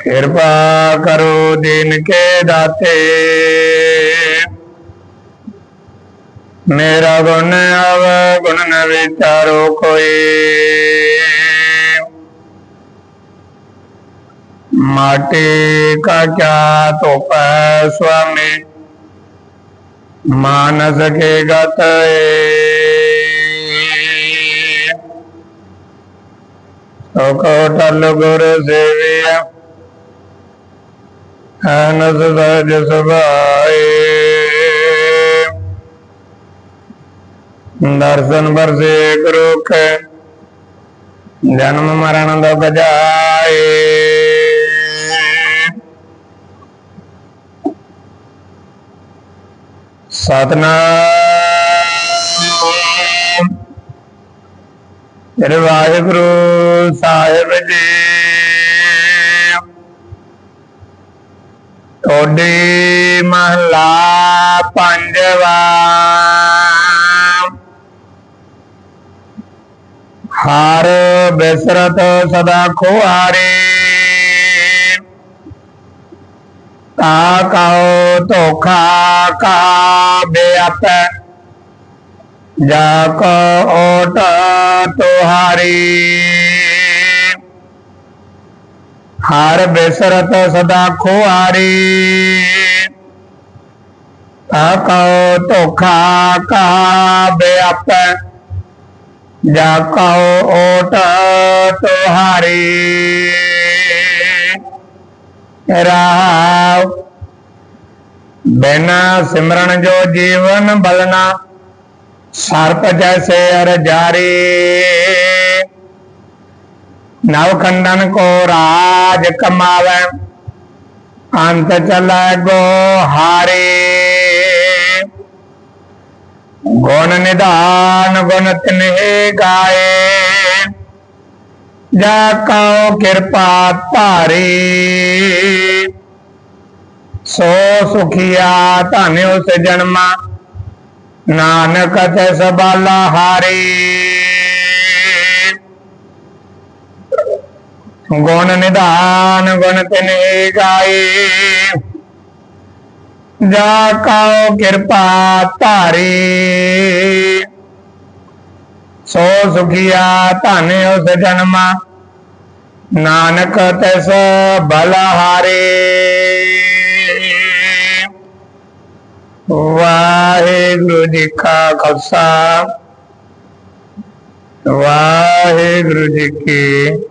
कृपा करो दिन के दाते। मेरा गुण अव गुण न विचारो कोई। माटी का क्या तोप है स्वामी? मानस के गत तो गुरु सेविया। ਅਨਸ ਸਜ ਸੁਭਾਏ ਦਰਸ਼ਨ ਵਰਸੇ ਗੁਰੂ ਕੇ ਜਨਮ ਮਰਨ ਦਾ ਬਜਾਏ। ਸਤਨਾਮ। ਤੇਰੇ ਵਾਹਿਗੁਰੂ ਸਾਹਿਬ ਜੀ। ਤੁਹਾਡੀ ਮਹਲਾ ਪੰਜਵਾ। ਹਰ ਬਿਸਰਤ ਸਦਾ ਖੁਆਰੇ। ਤਾ ਕਉ ਧੋਖਾ ਕਾ ਬੇਅਪੈ ਜਾ ਕੋ ਓਟ ਤੁਹਾਰੀ। हार बेसरत सदा खुआरी कहो तो खा कहा बेअप जा कहो ओट तुहारी तो राव, बिना सिमरन जो जीवन बलना, सर्प जैसे अर जारी। नवखंडन को राज कमाव। अंत चल गो हारे। गुण निदान, गुण तिन्हे गाये जा कहो कृपा तारी। सो सुखिया धन उस जन्मा। नानक सबाला हारी। गुण निदान गुण तिने गाये जा काओ कृपा तारी। सो सुखिया धन उस जन्मा। नानक तस बलहारे। वाहे गुरु जी का खालसा वाहे गुरु जी की